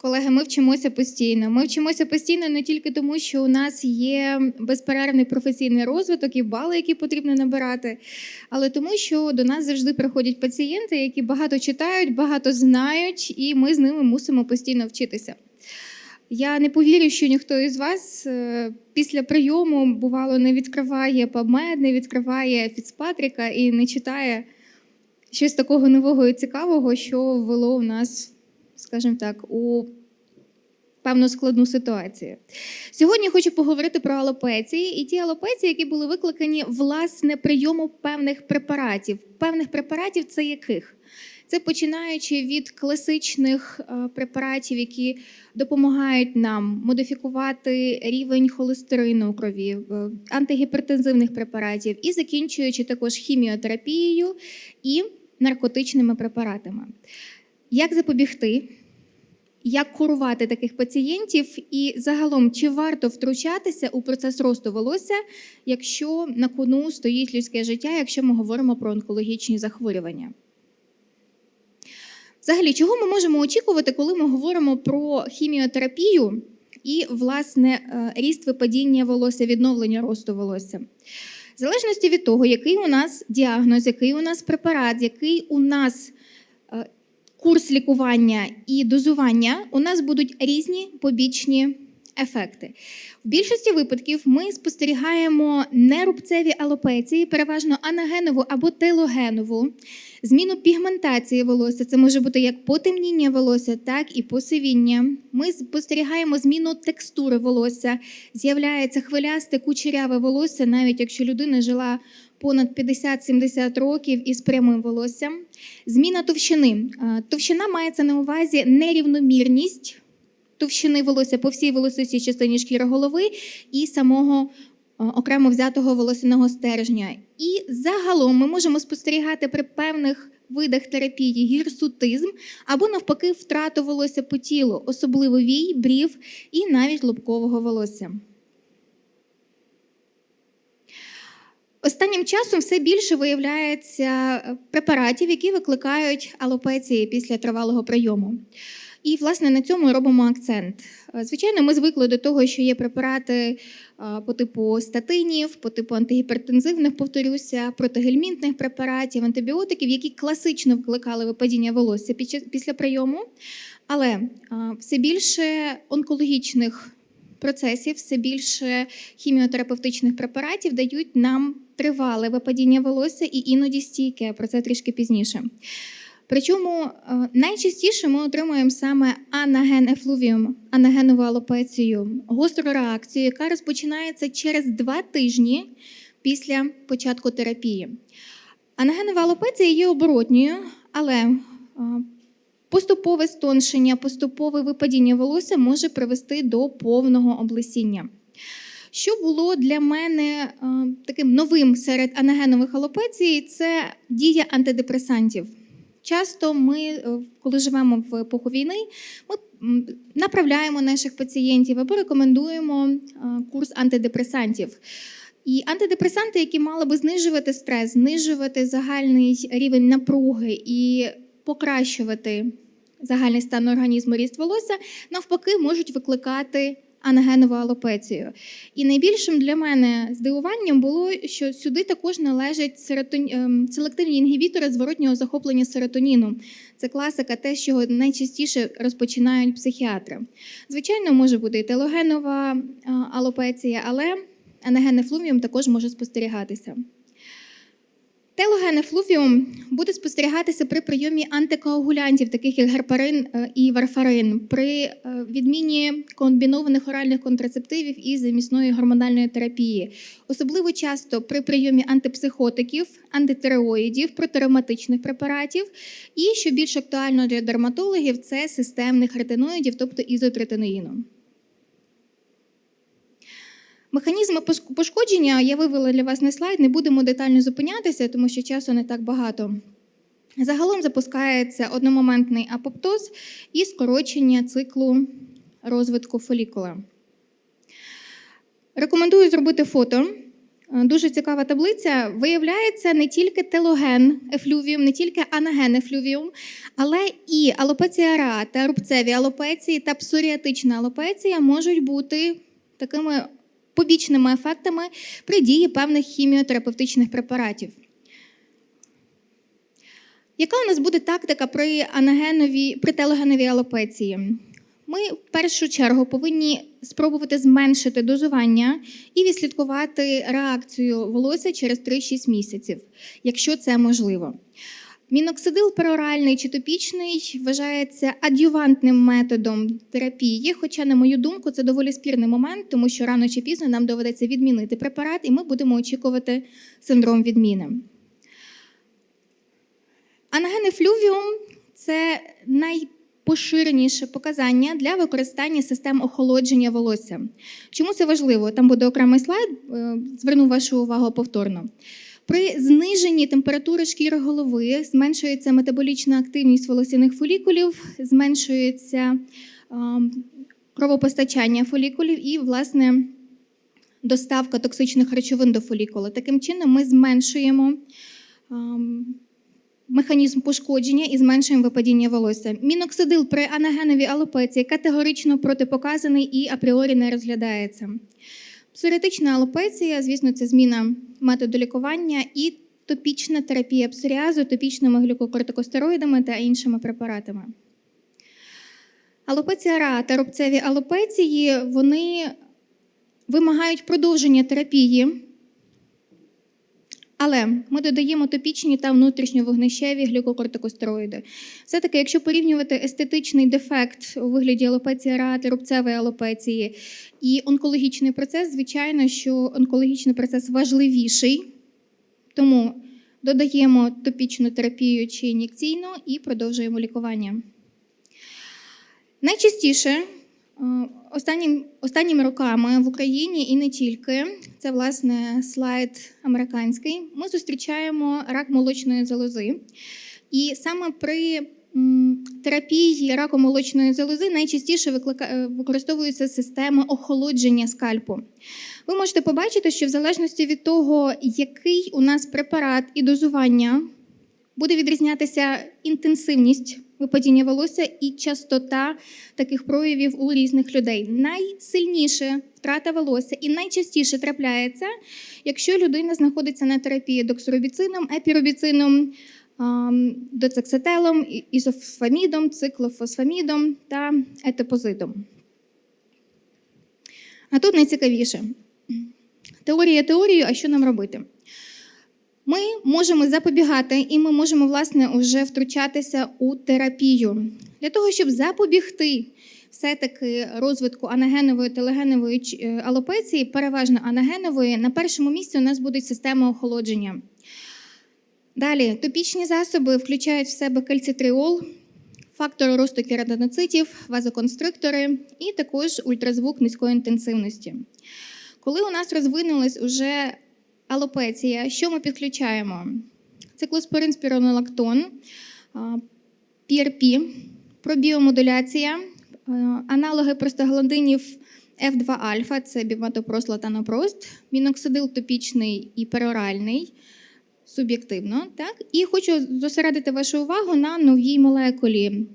Колеги, ми вчимося постійно. Ми вчимося постійно не тільки тому, що у нас є безперервний професійний розвиток і бали, які потрібно набирати, але тому, що до нас завжди приходять пацієнти, які багато читають, багато знають, і ми з ними мусимо постійно вчитися. Я не повірю, що ніхто із вас е, після прийому бувало не відкриває PubMed, не відкриває Фіцпатріка і не читає щось такого нового і цікавого, що ввело у нас, скажімо так, у певну складну ситуацію. Сьогодні хочу поговорити про алопеції і ті алопеції, які були викликані власне прийому певних препаратів. Певних препаратів це яких? Це починаючи від класичних е, препаратів, які допомагають нам модифікувати рівень холестерину у крові, е, антигіпертензивних препаратів, і закінчуючи також хіміотерапією і наркотичними препаратами. Як запобігти? Як курувати таких пацієнтів, і загалом чи варто втручатися у процес росту волосся, якщо на кону стоїть людське життя, якщо ми говоримо про онкологічні захворювання? Взагалі, чого ми можемо очікувати, коли ми говоримо про хіміотерапію і, власне, е, ріст випадіння волосся, відновлення росту волосся? В залежності від того, який у нас діагноз, який у нас препарат, який у нас курс лікування і дозування, у нас будуть різні побічні ефекти. В більшості випадків ми спостерігаємо нерубцеві алопеції, переважно анагенову або телогенову, зміну пігментації волосся. Це може бути як потемніння волосся, так і посивіння. Ми спостерігаємо зміну текстури волосся, з'являється хвилясте кучеряве волосся, навіть якщо людина жила понад 50-70 років із прямим волоссям. Зміна товщини. Е, Товщина мається на увазі нерівномірність товщини волосся по всій волосистій частині шкіри голови і самого е, окремо взятого волосяного стержня. І загалом ми можемо спостерігати при певних видах терапії гірсутизм або навпаки втрату волосся по тілу, особливо вій, брів і навіть лобкового волосся. Останнім часом все більше виявляється е, препаратів, які викликають алопеції після тривалого прийому. І, власне, на цьому робимо акцент. Е, Звичайно, ми звикли до того, що є препарати е, по типу статинів, по типу антигіпертензивних, повторюся, протигельмінтних препаратів, антибіотиків, які класично викликали випадіння волосся після прийому. Але все більше онкологічних процесів, все більше хіміотерапевтичних препаратів дають нам тривале випадіння волосся і іноді стійке. Про це трішки пізніше. Причому е, найчастіше ми отримуємо саме анаген ефлувіум, анагенову алопецію, гостру реакцію, яка розпочинається через два тижні після початку терапії. Анагенова алопеція є оборотньою, але е, поступове стоншення, поступове випадіння волосся може привести до повного облесіння. Що було для мене е, таким новим серед анагенових алопецій, це дія антидепресантів. Часто ми, е, коли живемо в епоху війни, ми направляємо наших пацієнтів або рекомендуємо е, курс антидепресантів. І антидепресанти, які мали би знижувати стрес, знижувати загальний рівень напруги і покращувати загальний стан організму ріст волосся, навпаки, можуть викликати анагенову алопецію. І найбільшим для мене здивуванням було, що сюди також належать серотон... ем, селективні інгібітори зворотнього захоплення серотоніну. Це класика, те, чого найчастіше розпочинають психіатри. Звичайно, може бути і телогенова алопеція, але анагенне флувіум також може спостерігатися. Телогенне флувіум буде спостерігатися при прийомі антикоагулянтів, таких як герпарин е, і варфарин, при е, відміні комбінованих оральних контрацептивів і замісної гормональної терапії, особливо часто при прийомі антипсихотиків, антитероїдів, протиревматичних препаратів, і що більш актуально для дерматологів, це системних ретиноїдів, тобто ізотретиноїну. Механізми пошкодження я вивела для вас на слайд, не будемо детально зупинятися, тому що часу не так багато. Загалом запускається одномоментний апоптоз і скорочення циклу розвитку фолікула. Рекомендую зробити фото Дуже цікава таблиця. Виявляється не тільки телоген ефлювіум, не тільки анаген ефлювіум, але і алопеція ра та рубцеві алопеції та псоріатична алопеція можуть бути такими побічними ефектами при дії певних хіміотерапевтичних препаратів. Яка у нас буде тактика при анагеновій, при телогеновій алопеції? Ми в першу чергу повинні спробувати зменшити дозування і відслідкувати реакцію волосся через 3-6 місяців, якщо це можливо. Міноксидил пероральний чи топічний вважається адювантним методом терапії, хоча, на мою думку, це доволі спірний момент, тому що рано чи пізно нам доведеться відмінити препарат, і ми будемо очікувати синдром відміни. Анаген флювіум це найпоширеніше показання для використання систем охолодження волосся. Чому це важливо? Там буде окремий слайд, е, зверну вашу увагу повторно. При зниженні температури шкіри голови зменшується метаболічна активність волосяних фолікулів, зменшується ем, кровопостачання фолікулів і, власне, доставка токсичних речовин до фолікулу. Таким чином, ми зменшуємо ем, механізм пошкодження і зменшуємо випадіння волосся. Міноксидил при анагеновій алопеції категорично протипоказаний і апріорі не розглядається. Псоріатична алопеція, звісно, це зміна методу лікування і топічна терапія псоріазу топічними глюкокортикостероїдами та іншими препаратами. Алопеція ра та рубцеві алопеції вони вимагають продовження терапії, але ми додаємо топічні та внутрішньовогнищеві глюкокортикостероїди. Все-таки, якщо порівнювати естетичний дефект у вигляді алопеції ра та рубцевої алопеції і онкологічний процес, звичайно, що онкологічний процес важливіший, тому додаємо топічну терапію чи ін'єкційну і продовжуємо лікування. Найчастіше останнім, останніми роками в Україні і не тільки, це власне слайд американський, ми зустрічаємо рак молочної залози. І саме при терапії раку молочної залози найчастіше е, використовуються системи охолодження скальпу. Ви можете побачити, що в залежності від того, який у нас препарат і дозування, буде відрізнятися інтенсивність випадіння волосся і частота таких проявів у різних людей. Найсильніше втрата волосся і найчастіше трапляється, якщо людина знаходиться на терапії доксоробіцином, епіробіцином, доцексетелом, ізофамідом, циклофосфамідом та етипозидом. А тут найцікавіше. Теорія теорією, а що нам робити? Ми можемо запобігати і ми можемо, власне, вже втручатися у терапію. Для того, щоб запобігти все-таки розвитку анагенової телегенової е, алопеції, переважно анагенової, на першому місці у нас будуть системи охолодження. Далі, топічні засоби включають в себе кальцитриол, фактори росту кератиноцитів, вазоконструктори і також ультразвук низької інтенсивності. Коли у нас розвинулась уже алопеція, що ми підключаємо? Циклоспорин спіронолактон, PRP, пробіомодуляція, аналоги простагландинів F2-альфа, це біматопрост, латанопрост, міноксидил топічний і пероральний, суб'єктивно. Так? І хочу зосередити вашу увагу на новій молекулі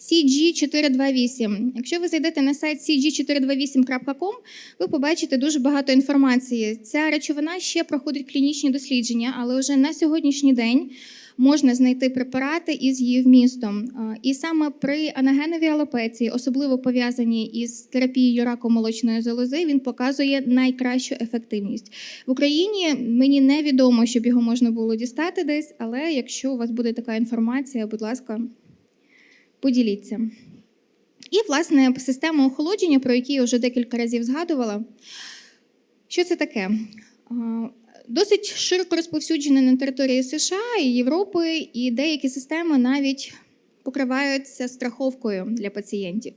CG428. Якщо ви зайдете на сайт cg428.com, ви побачите дуже багато інформації. Ця речовина ще проходить клінічні дослідження, але вже на сьогоднішній день можна знайти препарати із її вмістом. І саме при анагеновій алопеції, особливо пов'язаній із терапією раку молочної залози, він показує найкращу ефективність. В Україні мені невідомо, щоб його можна було дістати десь, але якщо у вас буде така інформація, будь ласка, поділіться. І, власне, система охолодження, про які я вже декілька разів згадувала. Що це таке? Досить широко розповсюджена на території США і Європи, і деякі системи навіть покриваються страховкою для пацієнтів.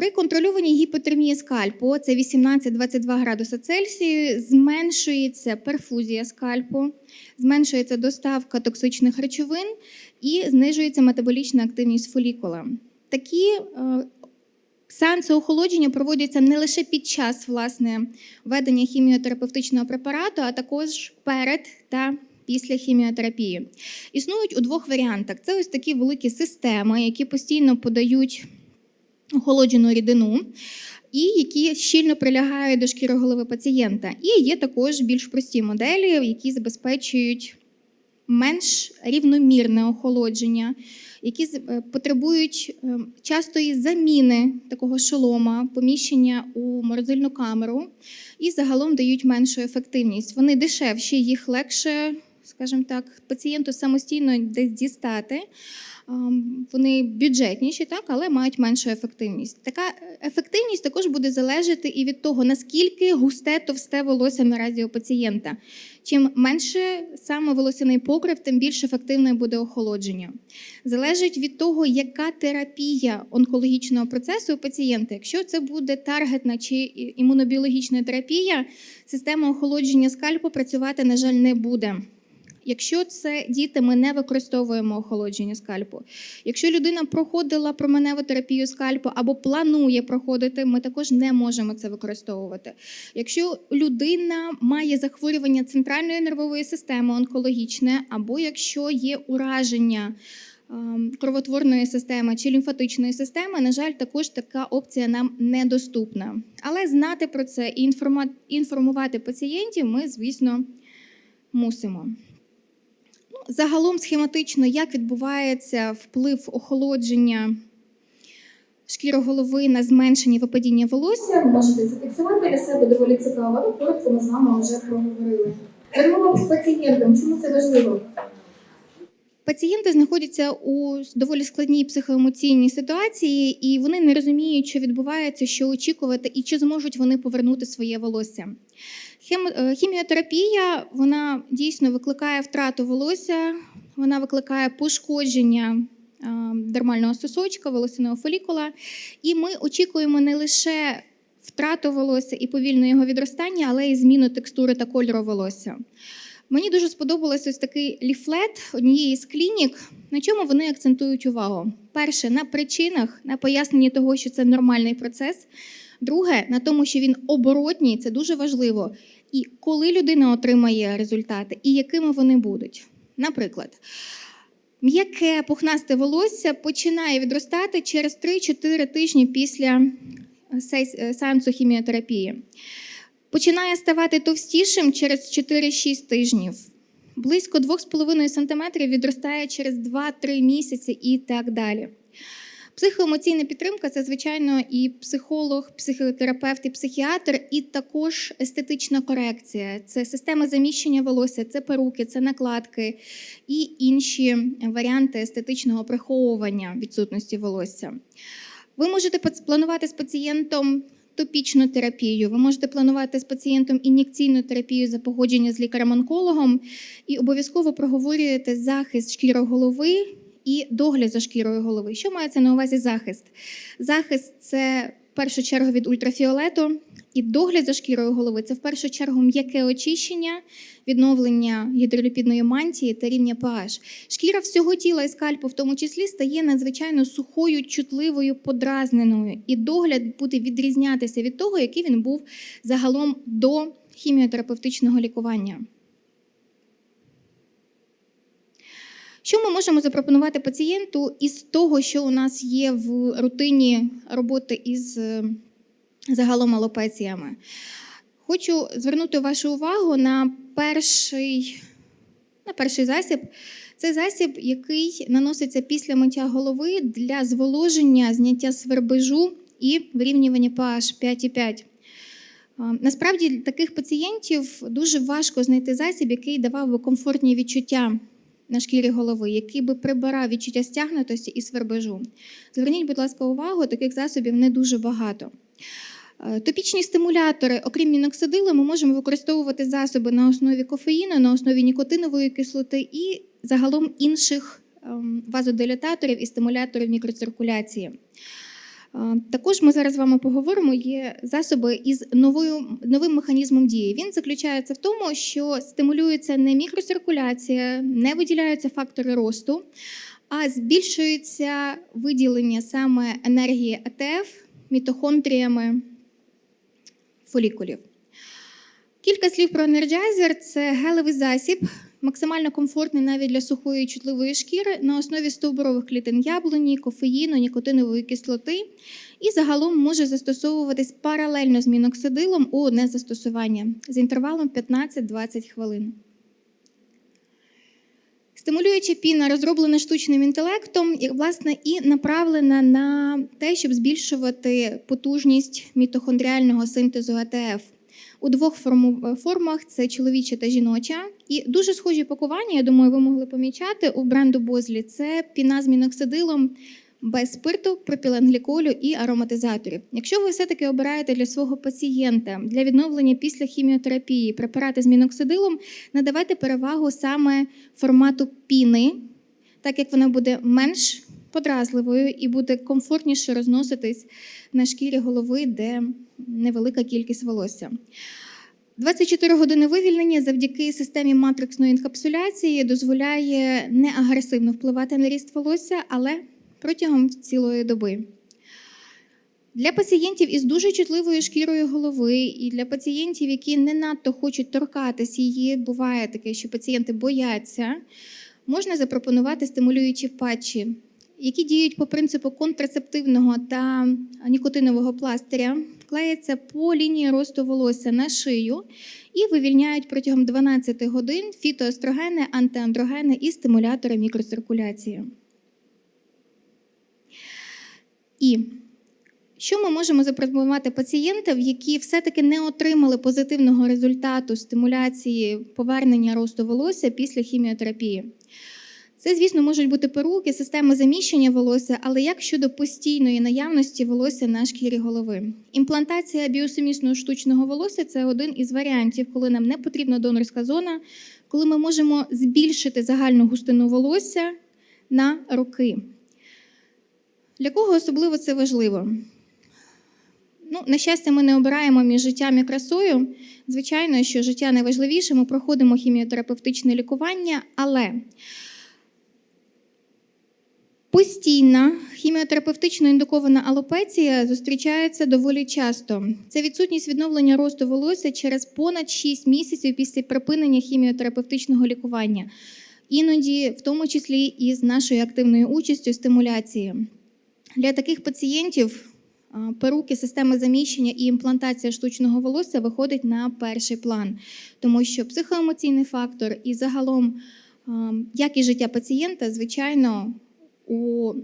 При контрольованій гіпотермії скальпу, це 18-22 градуси Цельсію, зменшується перфузія скальпу, зменшується доставка токсичних речовин і знижується метаболічна активність фолікула. Такі е, Сеанси охолодження проводяться не лише під час власне введення хіміотерапевтичного препарату, а також перед та після хіміотерапії. Існують у двох варіантах: це ось такі великі системи, які постійно подають охолоджену рідину. І які щільно прилягають до шкіри голови пацієнта. І є також більш прості моделі, які забезпечують менш рівномірне охолодження, які е, потребують е, частої заміни такого шолома, поміщення у морозильну камеру і загалом дають меншу ефективність. Вони дешевші, їх легше, скажімо так, пацієнту самостійно десь дістати. Вони бюджетніші, так, але мають меншу ефективність. Така е, ефективність також буде залежати і від того, наскільки густе товсте волосся наразі у пацієнта. Чим менше саме волосяний покрив, тим більш ефективне буде охолодження. Залежить від того, яка терапія онкологічного процесу у пацієнта. Якщо це буде таргетна чи імунобіологічна терапія, система охолодження скальпу працювати, на жаль, не буде. Якщо це діти, ми не використовуємо охолодження скальпу. Якщо людина проходила променеву терапію скальпу або планує проходити, ми також не можемо це використовувати. Якщо людина має захворювання центральної нервової системи онкологічне, або якщо є ураження ем, кровотворної системи чи лімфатичної системи, на жаль, також така опція нам недоступна. Але знати про це і інформувати пацієнтів ми, звісно, мусимо. Загалом схематично, як відбувається вплив охолодження шкіри голови на зменшення випадіння волосся, ви можете зафіксувати для себе доволі цікаво. Коротко ми з вами вже проговорили. Розмова з пацієнтом, чому це важливо? Пацієнти знаходяться у доволі складній психоемоційній ситуації, і вони не розуміють, що відбувається, що очікувати, і чи зможуть вони повернути своє волосся. Е, Хіміотерапія вона дійсно викликає втрату волосся, вона викликає пошкодження е, дермального сосочка, волосяного фолікула. І ми очікуємо не лише втрату волосся і повільне його відростання, але й зміну текстури та кольору волосся. Мені дуже сподобався ось такий ліфлет однієї з клінік. На чому вони акцентують увагу? Перше, на причинах, на поясненні того, що це нормальний процес. Друге, на тому, що він оборотній, це дуже важливо. І коли людина отримає результати, і якими вони будуть. Наприклад, м'яке пухнасте волосся починає відростати через 3-4 тижні після е, сеансу хіміотерапії. Починає ставати товстішим через 4-6 тижнів. Близько 2,5 см відростає через 2-3 місяці і так далі. Психоемоційна підтримка це, звичайно, і психолог, психотерапевт, і психіатр, і також естетична корекція. Це система заміщення волосся, це перуки, це накладки і інші варіанти естетичного приховування відсутності волосся. Ви можете планувати з пацієнтом топічну терапію, ви можете планувати з пацієнтом ін'єкційну терапію за погодження з лікарем-онкологом і обов'язково проговорюєте захист шкіри голови і догляд за шкірою голови. Що мається на увазі захист? Захист це в першу чергу від ультрафіолету, і догляд за шкірою голови це в першу чергу м'яке очищення, відновлення гідроліпідної мантії та рівня pH. Шкіра всього тіла і скальпу, в тому числі, стає надзвичайно сухою, чутливою, подразненою, і догляд буде відрізнятися від того, який він був загалом до хіміотерапевтичного лікування. Що ми можемо запропонувати пацієнту із того, що у нас є в рутині роботи із е, загалом алопеціями? Хочу звернути вашу увагу на перший, на перший засіб. Це засіб, який наноситься після миття голови для зволоження, зняття свербежу і вирівнювання pH 5,5. А, Насправді таких пацієнтів дуже важко знайти засіб, який давав би комфортні відчуття на шкірі голови, який би прибирав відчуття стягнутості і свербежу. Зверніть, будь ласка, увагу, таких засобів не дуже багато. Е, Топічні стимулятори, окрім міноксидилу, ми можемо використовувати засоби на основі кофеїну, на основі нікотинової кислоти і загалом інших ем, вазодилататорів і стимуляторів мікроциркуляції. Е, Також ми зараз з вами поговоримо. Є засоби із новою новим механізмом дії. Він заключається в тому, що стимулюється не мікроциркуляція, не виділяються фактори росту, а збільшується виділення саме енергії АТФ мітохондріями фолікулів. Кілька слів про енерджайзер це гелевий засіб, максимально комфортний навіть для сухої чутливої шкіри на основі стовбурових клітин яблуні, кофеїну, нікотинової кислоти і загалом може застосовуватись паралельно з міноксидилом у одне застосування з інтервалом 15-20 хвилин. Стимулююча піна розроблена штучним інтелектом і, власне, і направлена на те, щоб збільшувати потужність мітохондріального синтезу АТФ. У двох форму- формах це чоловіча та жіноча. І дуже схожі пакування, я думаю, ви могли помічати у бренду Бозлі. Це піна з міноксидилом без спирту, пропіленгліколю і ароматизаторів. Якщо ви все-таки обираєте для свого пацієнта для відновлення після хіміотерапії препарати з міноксидилом, надавайте перевагу саме формату піни, так як вона буде менш подразливою і буде комфортніше розноситись на шкірі голови, де невелика кількість волосся. 24 години вивільнення завдяки системі матриксної інкапсуляції дозволяє не агресивно впливати на ріст волосся, але протягом цілої доби. Для пацієнтів із дуже чутливою шкірою голови, і для пацієнтів, які не надто хочуть торкатись її, буває таке, що пацієнти бояться, можна запропонувати стимулюючі патчі, які діють по принципу контрацептивного та нікотинового пластиря, клеяться по лінії росту волосся на шию і вивільняють протягом 12 годин фітоестрогени, антиандрогени і стимулятори мікроциркуляції. І що ми можемо запропонувати пацієнтам, які все-таки не отримали позитивного результату стимуляції повернення росту волосся після хіміотерапії? Це, звісно, можуть бути перуки, системи заміщення волосся, але як щодо постійної наявності волосся на шкірі голови? Імплантація біосумісного штучного волосся це один із варіантів, коли нам не потрібна донорська зона, коли ми можемо збільшити загальну густину волосся на роки. Для кого особливо це важливо? Ну, на щастя, ми не обираємо між життям і красою. Звичайно, що життя найважливіше, ми проходимо хіміотерапевтичне лікування, але постійна хіміотерапевтично індукована алопеція зустрічається доволі часто. Це відсутність відновлення росту волосся через понад 6 місяців після припинення хіміотерапевтичного лікування, іноді, в тому числі і з нашою активною участю стимуляції. Для таких пацієнтів перуки, системи заміщення і імплантація штучного волосся виходить на перший план, тому що психоемоційний фактор і загалом якість життя пацієнта, звичайно, у,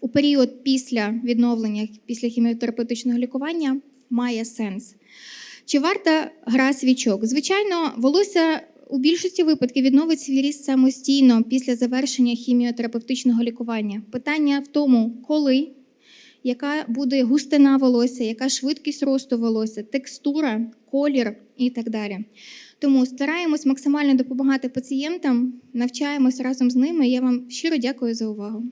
у період після відновлення, після хіміотерапевтичного лікування має сенс. Чи варта гра свічок? Звичайно, волосся у більшості випадків відновить свій ріст самостійно після завершення хіміотерапевтичного лікування. Питання в тому, коли, яка буде густина волосся, яка швидкість росту волосся, текстура, колір і так далі. Тому стараємось максимально допомагати пацієнтам, навчаємось разом з ними. Я вам щиро дякую за увагу.